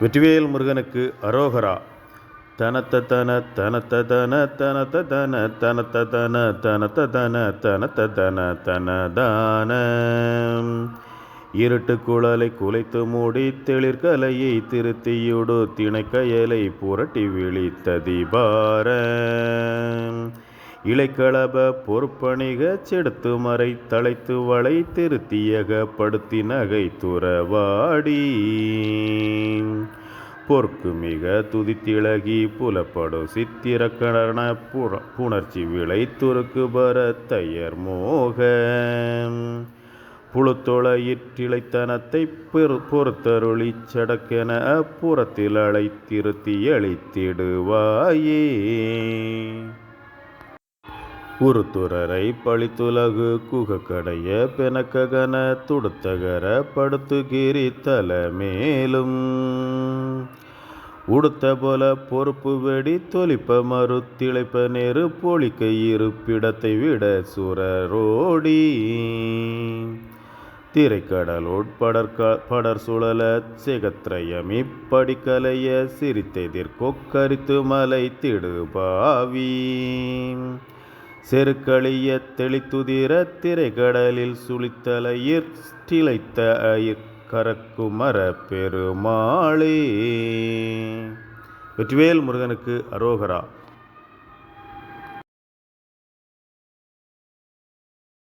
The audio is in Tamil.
வெற்றிவேல் முருகனுக்கு அரோகரா. தனத்த தன தனத்த தன தனத்த தன தனத்த தன தனத்த தன தனத்த தன தனதான. இருட்டு குழலை குலைத்து மூடி தெளிர்கலையை திருத்தியுடு திணைக்கயலை புரட்டி விழித்ததிபார இலைக்களப பொறுப்பணிக செடுத்து மறை தழைத்து வளை திருத்தியக படுத்தி நகை துறவாடி. பொற்கு மிக துதித்திழகி புலப்படு சித்திரக்கண புற புணர்ச்சி விளை துருக்கு பர தையர் மோக. புழுத்தொளையிற்றிழைத்தனத்தை பெரு பொறுத்தருளி சடக்கென அப்புறத்தில் அழைத்திருத்தி அளித்திடுவாயே உருத்துரரை பழித்துலகு குகக்கடைய பெனக்ககன துடுத்தகர படுத்துகிரி தல மேலும் உடுத்த போல பொறுப்பு வெடி தொலிப்ப மறுத்திழைப்ப நேரு பொழிக்க இருப்பிடத்தை விட சுரரோடி. திரைக்கடலோட் படற்க படர் சுழல சிகத்ரயம் இப்படிக்கலைய சிரித்தெதிர்கொக்கரித்து மலை திடுபாவி. செருக்களிய தெளித்துதிர திரைகடலில் சுழித்தலையிற் திளைத்த அயிற் கரக்குமர பெருமாளே. வெற்றிவேல் முருகனுக்கு அரோகரா.